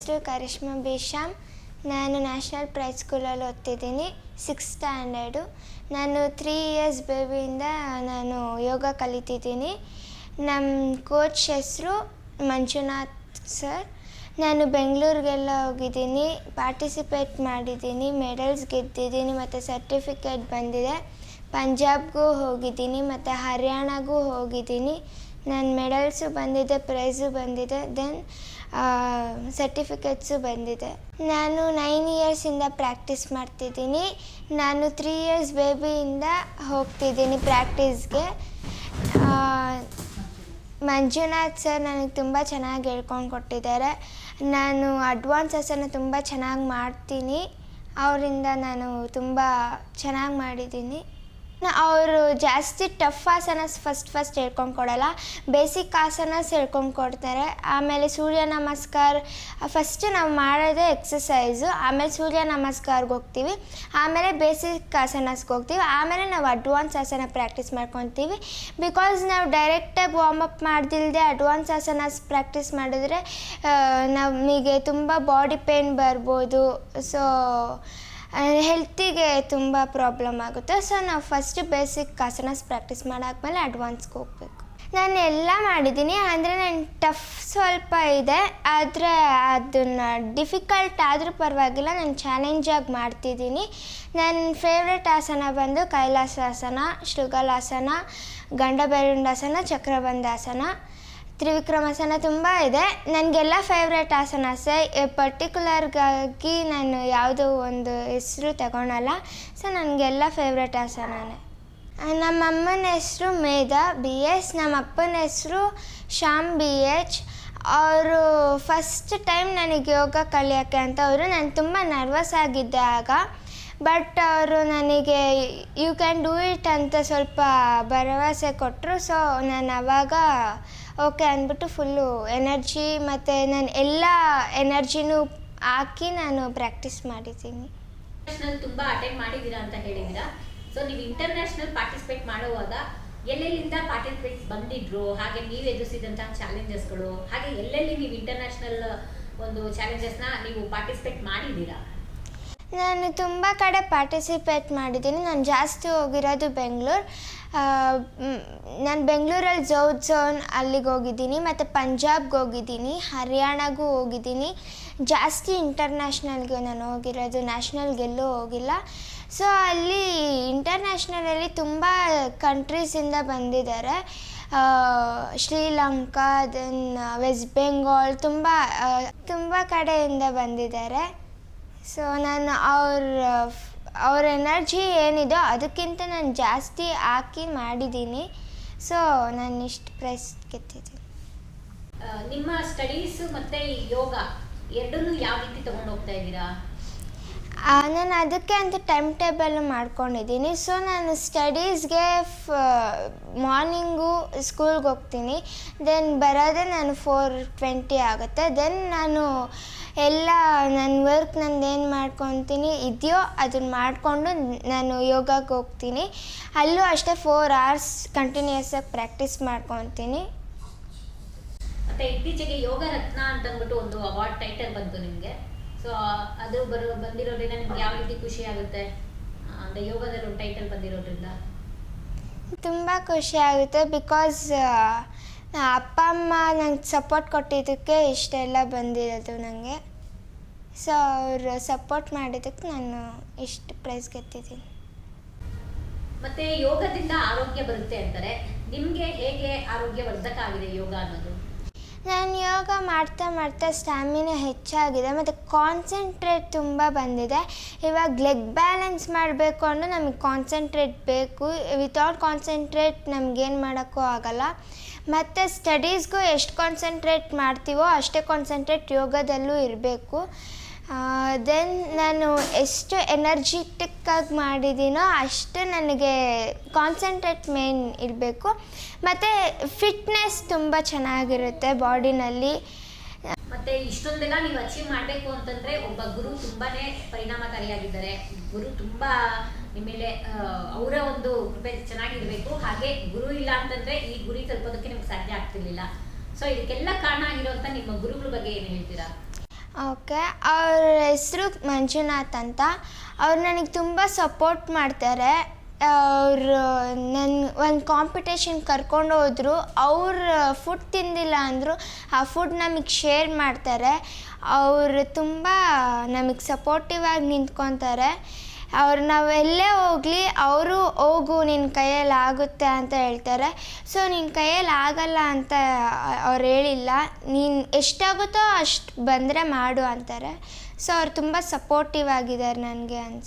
ಹೆಸರು ಕರಿಷ್ಮಾ ಬೇಶಾಮ್ ನಾನು national prize ಸ್ಕೂಲಲ್ಲಿ ಓದ್ತಿದ್ದೀನಿ ಸಿಕ್ಸ್ ಸ್ಟ್ಯಾಂಡರ್ಡು ನಾನು ತ್ರೀ ಇಯರ್ಸ್ ಬೇಬಿಯಿಂದ ನಾನು ಯೋಗ ಕಲಿತಿದ್ದೀನಿ. ನಮ್ಮ ಕೋಚ್ ಹೆಸರು ಮಂಜುನಾಥ್ ಸರ್ ನಾನು ಬೆಂಗಳೂರಿಗೆಲ್ಲ ಹೋಗಿದ್ದೀನಿ ಪಾರ್ಟಿಸಿಪೇಟ್ ಮಾಡಿದ್ದೀನಿ ಮೆಡಲ್ಸ್ ಗೆದ್ದಿದ್ದೀನಿ, ಮತ್ತು ಸರ್ಟಿಫಿಕೇಟ್ ಬಂದಿದೆ. ಪಂಜಾಬ್ಗೂ ಹೋಗಿದ್ದೀನಿ, ಮತ್ತು ಹರಿಯಾಣಗೂ ಹೋಗಿದ್ದೀನಿ. ನನ್ನ ಮೆಡಲ್ಸು ಬಂದಿದೆ ಪ್ರೈಸು ಬಂದಿದೆ. ದೆನ್ ಸರ್ಟಿಫಿಕೇಟ್ಸು ಬಂದಿದೆ. ನಾನು ನೈನ್ ಇಯರ್ಸಿಂದ ಪ್ರಾಕ್ಟೀಸ್ ಮಾಡ್ತಿದ್ದೀನಿ. ನಾನು ತ್ರೀ ಇಯರ್ಸ್ ಬೇಬಿಯಿಂದ ಹೋಗ್ತಿದ್ದೀನಿ ಪ್ರಾಕ್ಟೀಸ್ಗೆ ಮಂಜುನಾಥ್ ಸರ್ ನನಗೆ ತುಂಬ ಚೆನ್ನಾಗಿ ಹೇಳ್ಕೊಂಡು ಕೊಟ್ಟಿದ್ದಾರೆ. ನಾನು ಅಡ್ವಾನ್ಸಸನ್ನು ತುಂಬ ಚೆನ್ನಾಗಿ ಮಾಡ್ತೀನಿ. ಅವರಿಂದ ನಾನು ತುಂಬ ಚೆನ್ನಾಗಿ ಮಾಡಿದ್ದೀನಿ. ಅವರು ಜಾಸ್ತಿ ಟಫ್ ಆಸನಸ್ ಫಸ್ಟ್ ಫಸ್ಟ್ ಹೇಳ್ಕೊಂಡು ಕೊಡಲ್ಲ ಬೇಸಿಕ್ ಆಸನಸ್ ಹೇಳ್ಕೊಂಡು ಕೊಡ್ತಾರೆ. ಆಮೇಲೆ ಸೂರ್ಯ ನಮಸ್ಕಾರ ಫಸ್ಟ್ ನಾವು ಮಾಡೋದೇ ಎಕ್ಸಸೈಸು ಆಮೇಲೆ ಸೂರ್ಯ ನಮಸ್ಕಾರಕ್ಕೆ ಹೋಗ್ತೀವಿ. ಆಮೇಲೆ ಬೇಸಿಕ್ ಆಸನಸ್ಗೆ ಹೋಗ್ತೀವಿ. ಆಮೇಲೆ ನಾವು ಅಡ್ವಾನ್ಸ್ ಆಸನ ಪ್ರಾಕ್ಟೀಸ್ ಮಾಡ್ಕೊತೀವಿ. ಬಿಕಾಸ್ ನಾವು ಡೈರೆಕ್ಟಾಗಿ ಅಪ್ ಮಾಡ್ದಿಲ್ಲದೆ ಅಡ್ವಾನ್ಸ್ ಆಸನಸ್ ಪ್ರಾಕ್ಟೀಸ್ ಮಾಡಿದ್ರೆ ನಮಗೆ ತುಂಬ ಬಾಡಿ ಪೇನ್ ಬರ್ಬೋದು. ಸೊ ಹೆಲ್ತಿಗೆ ತುಂಬ ಪ್ರಾಬ್ಲಮ್ ಆಗುತ್ತೆ. ಸೊ ನಾವು ಫಸ್ಟ್ ಬೇಸಿಕ್ ಆಸನಸ್ ಪ್ರಾಕ್ಟೀಸ್ ಮಾಡಾದ್ಮೇಲೆ ಅಡ್ವಾನ್ಸ್ಗೆ ಹೋಗ್ಬೇಕು. ನಾನು ಎಲ್ಲ ಮಾಡಿದ್ದೀನಿ, ಅಂದರೆ ನಾನು ಟಫ್ ಸ್ವಲ್ಪ ಇದೆ. ಆದರೆ ಅದನ್ನು ಡಿಫಿಕಲ್ಟ್ ಆದರೂ ಪರವಾಗಿಲ್ಲ, ನಾನು ಚಾಲೆಂಜಾಗಿ ಮಾಡ್ತಿದ್ದೀನಿ. ನನ್ನ ಫೇವ್ರೆಟ್ ಆಸನ ಬಂದು ಕೈಲಾಸಾಸನ ಶೃಗಲಾಸನ ಗಂಡಬೆರುಂಡಾಸನ ಚಕ್ರಬಂಧಾಸನ ತ್ರಿವಿಕ್ರಮಾಸನ ತುಂಬ ಇದೆ. ನನಗೆಲ್ಲ ಫೇವ್ರೆಟ್ ಆಸನಸೆ ಪರ್ಟಿಕ್ಯುಲರ್ಗಾಗಿ ನಾನು ಯಾವುದೋ ಒಂದು ಹೆಸರು ತಗೊಳಲ್ಲ. ಸೊ ನನಗೆಲ್ಲ ಫೇವ್ರೇಟ್ ಆಸನನೇ. ನಮ್ಮ ಅಮ್ಮನ ಹೆಸರು ಮೇಧಾ ಬಿ ಎಸ್ ನಮ್ಮ ಅಪ್ಪನ ಹೆಸರು ಶ್ಯಾಮ್ ಬಿ ಎಚ್. ಅವರು ಫಸ್ಟ್ ಟೈಮ್ ನನಗೆ ಯೋಗ ಕಲಿಯೋಕ್ಕೆ ಅಂತ, ಅವರು ನಾನು ತುಂಬ ನರ್ವಸ್ ಆಗಿದ್ದೆ ಆಗ. ಬಟ್ ಅವರು ನನಗೆ ಯು ಕ್ಯಾನ್ ಡೂ ಇಟ್ ಅಂತ ಸ್ವಲ್ಪ ಭರವಸೆ ಕೊಟ್ಟರು ಸೊ ನಾನು ಆವಾಗ ಓಕೆ ಅಂದ್ಬಿಟ್ಟು ಫುಲ್ಲು ಎನರ್ಜಿ ಮತ್ತು ನಾನು ಎಲ್ಲ ಎನರ್ಜಿನೂ ಹಾಕಿ ನಾನು ಪ್ರಾಕ್ಟೀಸ್ ಮಾಡಿದ್ದೀನಿ. ತುಂಬ ಅಟೆಂಡ್ ಮಾಡಿದ್ದೀರಾ ಅಂತ ಹೇಳಿದ್ದೀರಾ? ಸೊ ನೀವು ಇಂಟರ್ನ್ಯಾಷನಲ್ ಪಾರ್ಟಿಸಿಪೇಟ್ ಮಾಡುವಾಗ ಎಲ್ಲೆಲ್ಲಿಂದ ಪಾರ್ಟಿಸಿಪೇಟ್ಸ್ ಬಂದಿದ್ರು? ಹಾಗೆ ನೀವು ಎದುರಿಸಿದಂತಹ ಚಾಲೆಂಜಸ್ಗಳು ಹಾಗೆ ಎಲ್ಲೆಲ್ಲಿ ನೀವು ಇಂಟರ್ನ್ಯಾಷನಲ್ ಒಂದು ಚಾಲೆಂಜಸ್ನ ನೀವು ಪಾರ್ಟಿಸಿಪೇಟ್ ಮಾಡಿದ್ದೀರಾ? ನಾನು ತುಂಬ ಕಡೆ ಪಾರ್ಟಿಸಿಪೇಟ್ ಮಾಡಿದ್ದೀನಿ. ನಾನು ಜಾಸ್ತಿ ಹೋಗಿರೋದು ಬೆಂಗಳೂರು. ನಾನು ಬೆಂಗಳೂರಲ್ಲಿ ಜೌತ್ ಝೋನ್ ಅಲ್ಲಿಗೆ ಹೋಗಿದ್ದೀನಿ. ಮತ್ತು ಪಂಜಾಬ್ಗೆ ಹೋಗಿದ್ದೀನಿ. ಹರಿಯಾಣಗೂ ಹೋಗಿದ್ದೀನಿ. ಜಾಸ್ತಿ ಇಂಟರ್ನ್ಯಾಷನಲ್ಗೆ ನಾನು ಹೋಗಿರೋದು. ನ್ಯಾಷನಲ್ಗೆಲ್ಲೂ ಹೋಗಿಲ್ಲ. ಸೊ ಅಲ್ಲಿ ಇಂಟರ್ನ್ಯಾಷನಲಲ್ಲಿ ತುಂಬ ಕಂಟ್ರೀಸಿಂದ ಬಂದಿದ್ದಾರೆ. ಶ್ರೀಲಂಕಾ, ದೆನ್ ವೆಸ್ಟ್ ಬೆಂಗಾಲ್ ತುಂಬ ತುಂಬ ಕಡೆಯಿಂದ ಬಂದಿದ್ದಾರೆ. ಸೊ ನಾನು ಅವ್ರ ಅವ್ರ ಎನರ್ಜಿ ಏನಿದೋ ಅದಕ್ಕಿಂತ ನಾನು ಜಾಸ್ತಿ ಹಾಕಿ ಮಾಡಿದ್ದೀನಿ ಸೊ ನಾನು ಇಷ್ಟು ಪ್ರೈಸ್ ಕೆತ್ತಿದ್ದೀನಿ. ನಿಮ್ಮ ಸ್ಟಡೀಸ್ ಮತ್ತು ಯೋಗ ಎರಡನ್ನೂ ಯಾವ ರೀತಿ ತೊಗೊಂಡು ಹೋಗ್ತಾ ಇದ್ದೀರಾ? ನಾನು ಅದಕ್ಕೆ ಅಂತ ಟೈಮ್ ಟೇಬಲ್ ಮಾಡ್ಕೊಂಡಿದ್ದೀನಿ. ಸೊ ನಾನು ಸ್ಟಡೀಸ್ಗೆ ಫ ಮಾರ್ನಿಂಗು ಸ್ಕೂಲ್ಗೆ ಹೋಗ್ತೀನಿ. ದೆನ್ ಬರೋದೇ ನಾನು ಫೋರ್ ಟ್ವೆಂಟಿ ಆಗುತ್ತೆ. ದೆನ್ ನಾನು ಎಲ್ಲ ನನ್ನ ವರ್ಕ್ ನಂದು ಏನು ಮಾಡ್ಕೊತೀನಿ ಇದೆಯೋ ಅದನ್ನು ಮಾಡಿಕೊಂಡು ನಾನು ಯೋಗಕ್ಕೆ ಹೋಗ್ತೀನಿ. ಅಲ್ಲೂ ಅಷ್ಟೇ ಫೋರ್ ಅವರ್ಸ್ ಕಂಟಿನ್ಯೂಸ್ ಆಗಿ ಪ್ರಾಕ್ಟೀಸ್ ಮಾಡ್ಕೊತೀನಿ. ಮತ್ತೆ ಇತ್ತೀಚೆಗೆ ಯೋಗ ರತ್ನ ಅಂತ ಅಂದ್ಬಿಟ್ಟು ಒಂದು ಅವಾರ್ಡ್ ಟೈಟಲ್ ಬಂತು ನಿಮಗೆ. ಸೊ ಅದು ಬರೋ ಬಂದಿರೋದ್ರಿಂದ ನಿಮ್ಗೆ ಯಾವ ರೀತಿ ಖುಷಿ ಆಗುತ್ತೆ? ಅಂದ್ರೆ ಯೋಗದಲ್ಲಿ ಒಂದು ಟೈಟಲ್ ಬಂದಿರೋದ್ರಿಂದ. ತುಂಬ ಖುಷಿ ಆಗುತ್ತೆ ಬಿಕಾಸ್ ಅಪ್ಪ, ಅಮ್ಮ ನಂಗೆ ಸಪೋರ್ಟ್ ಕೊಟ್ಟಿದ್ದಕ್ಕೆ ಇಷ್ಟೆಲ್ಲ ಬಂದಿರೋದು ನನಗೆ ಸೊ ಅವರು ಸಪೋರ್ಟ್ ಮಾಡಿದ್ದಕ್ಕೆ ನಾನು ಇಷ್ಟು ಪ್ರೈಸ್ ಗೆದ್ದಿದ್ದೀನಿ. ಮತ್ತೆ ಯೋಗದಿಂದ ಆರೋಗ್ಯ ಬರುತ್ತೆ ಅಂತಾರೆ, ನಿಮಗೆ ಹೇಗೆ ಆರೋಗ್ಯ ವರ್ಧಕ ಆಗಿದೆ ಯೋಗ ಅನ್ನೋದು? ನಾನು ಯೋಗ ಮಾಡ್ತಾ ಮಾಡ್ತಾ ಸ್ಟ್ಯಾಮಿನಾ ಹೆಚ್ಚಾಗಿದೆ, ಮತ್ತು ಕಾನ್ಸಂಟ್ರೇಟ್ ತುಂಬ ಬಂದಿದೆ. ಇವಾಗ ಲೆಗ್ ಬ್ಯಾಲೆನ್ಸ್ ಮಾಡಬೇಕು ಅಂದರೆ ನಮಗೆ ಕಾನ್ಸಂಟ್ರೇಟ್ ಬೇಕು. ವಿತೌಟ್ ಕಾನ್ಸಂಟ್ರೇಟ್ ನಮಗೇನು ಮಾಡೋಕ್ಕೂ ಆಗಲ್ಲ. ಮತ್ತು ಸ್ಟಡೀಸ್ಗೂ ಎಷ್ಟು ಕಾನ್ಸಂಟ್ರೇಟ್ ಮಾಡ್ತೀವೋ ಅಷ್ಟೇ ಕಾನ್ಸಂಟ್ರೇಟ್ ಯೋಗದಲ್ಲೂ ಇರಬೇಕು. ದೆನ್ ನಾನು ಎಷ್ಟು ಎನರ್ಜಿಟಿಕ್ ಆಗಿ ಮಾಡಿದ್ದೀನೋ ಅಷ್ಟು ನನಗೆ ಕಾನ್ಸಂಟ್ರೇಟ್ ಮೇನ್ ಇರಬೇಕು. ಮತ್ತು ಫಿಟ್ನೆಸ್ ತುಂಬ ಚೆನ್ನಾಗಿರುತ್ತೆ ಬಾಡಿನಲ್ಲಿ ಮತ್ತೆ ಇಷ್ಟೊಂದೆಲ್ಲ ನೀವು ಅಚೀವ್ ಮಾಡಬೇಕು ಅಂತಂದ್ರೆ ಒಬ್ಬ ಗುರು ತುಂಬಾನೇ ಪರಿಣಾಮಕಾರಿಯಾಗಿದ್ದಾರೆ. ಗುರು ತುಂಬಾ ನಿಮ್ಮ ಮೇಲೆ ಅವರ ಒಂದು ಕೃಪೆ ಚೆನ್ನಾಗಿರ್ಬೇಕು. ಹಾಗೆ ಗುರು ಇಲ್ಲ ಅಂತಂದ್ರೆ ಈ ಗುರಿ ತಲುಪೋದಕ್ಕೆ ನಿಮ್ಗೆ ಸಾಧ್ಯ ಆಗ್ತಿರ್ಲಿಲ್ಲ. ಸೊ ಇದಕ್ಕೆಲ್ಲ ಕಾರಣ ಆಗಿರುವಂತ ನಿಮ್ಮ ಗುರುಗಳ ಬಗ್ಗೆ ಏನು ಹೇಳ್ತೀರಾ? ಓಕೆ, ಅವ್ರ ಹೆಸರು ಮಂಜುನಾಥ್ ಅಂತ. ಅವ್ರು ನನಗೆ ತುಂಬ ಸಪೋರ್ಟ್ ಮಾಡ್ತಾರೆ. ಅವರು ನನ್ನ ಒಂದು ಕಾಂಪಿಟೇಷನ್ ಕರ್ಕೊಂಡು ಹೋದ್ರು. ಅವ್ರ ಫುಡ್ ತಿಂದಿಲ್ಲ ಅಂದರು, ಆ ಫುಡ್ ನಮಗೆ ಶೇರ್ ಮಾಡ್ತಾರೆ. ಅವರು ತುಂಬ ನಮಗೆ ಸಪೋರ್ಟಿವ್ ಆಗಿ ನಿಂತ್ಕೊತಾರೆ. ಅವ್ರು ನಾವೆಲ್ಲೇ ಹೋಗಲಿ, ಅವರು ಹೋಗು ನಿನ್ನ ಕೈಯಲ್ಲಿ ಆಗುತ್ತೆ ಅಂತ ಹೇಳ್ತಾರೆ. ಸೊ ನಿನ್ನ ಕೈಯಲ್ಲಿ ಆಗಲ್ಲ ಅಂತ ಅವ್ರು ಹೇಳಿಲ್ಲ. ನೀನು ಎಷ್ಟಾಗುತ್ತೋ ಅಷ್ಟು ಬಂದರೆ ಮಾಡು ಅಂತಾರೆ. ಸೊ ಅವ್ರು ತುಂಬ ಸಪೋರ್ಟಿವ್ ಆಗಿದ್ದಾರೆ ನನಗೆ ಅನ್ಸ್